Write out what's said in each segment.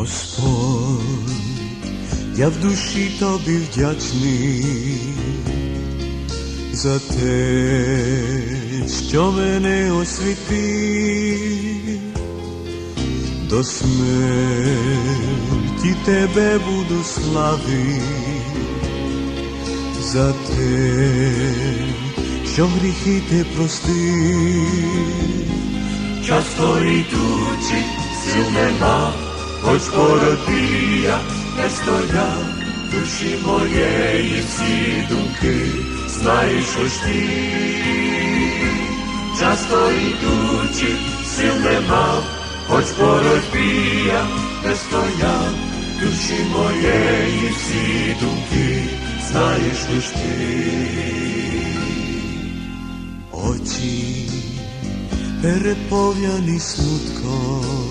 Господь, я в душі тобі вдячний за те, що мене освітив, до смерті тебе буду славити, за те, що гріхи ти простив. Часто йдучи, сил нема, хоч боротьбі я не стояв, душі моєї всі думки, знаєш ось ти. Часто йдучи, сил нема, хоч боротьбі я не стояв, душі моєї всі думки, знаєш лиш ти. Очі переповняні смутком,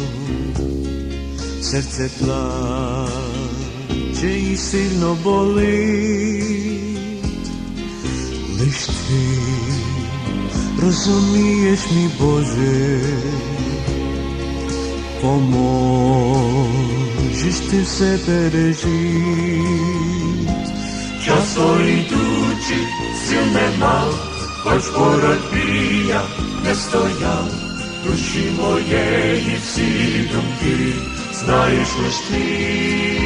серце плаче і сильно болить, лиш ти розумієш, мій Боже, поможеш ти все пережить. Часто йдучи, сил нема, хоч боротьбі я не стояв, душі моєї всі знаєш лиш ти.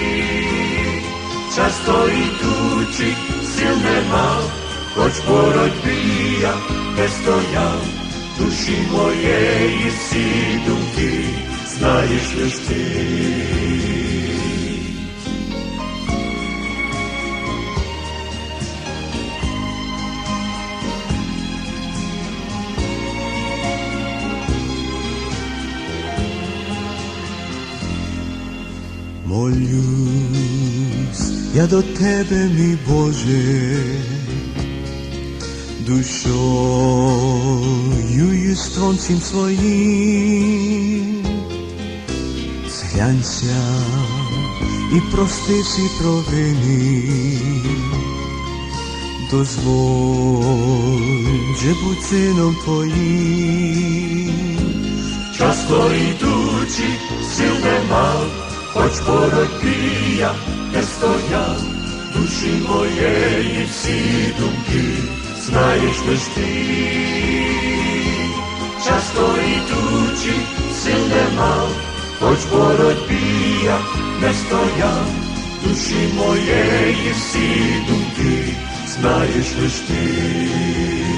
Часто йдучи, сил нема, хоч боротьбі я не стояв, душі моєї всі думки, знаєш лиш ти. Молюсь я до тебе, мій Боже, душою і стронцем своїм, зглянься і прости всі провини, дозволь же будь сином твоїм. Часто йдучи, хоч боротьбі я не стояв, душі моєї всі думки, знаєш лиш ти. Часто йдучи, сил нема, хоч боротьбі я не стояв, душі моєї всі думки, знаєш лиш ти.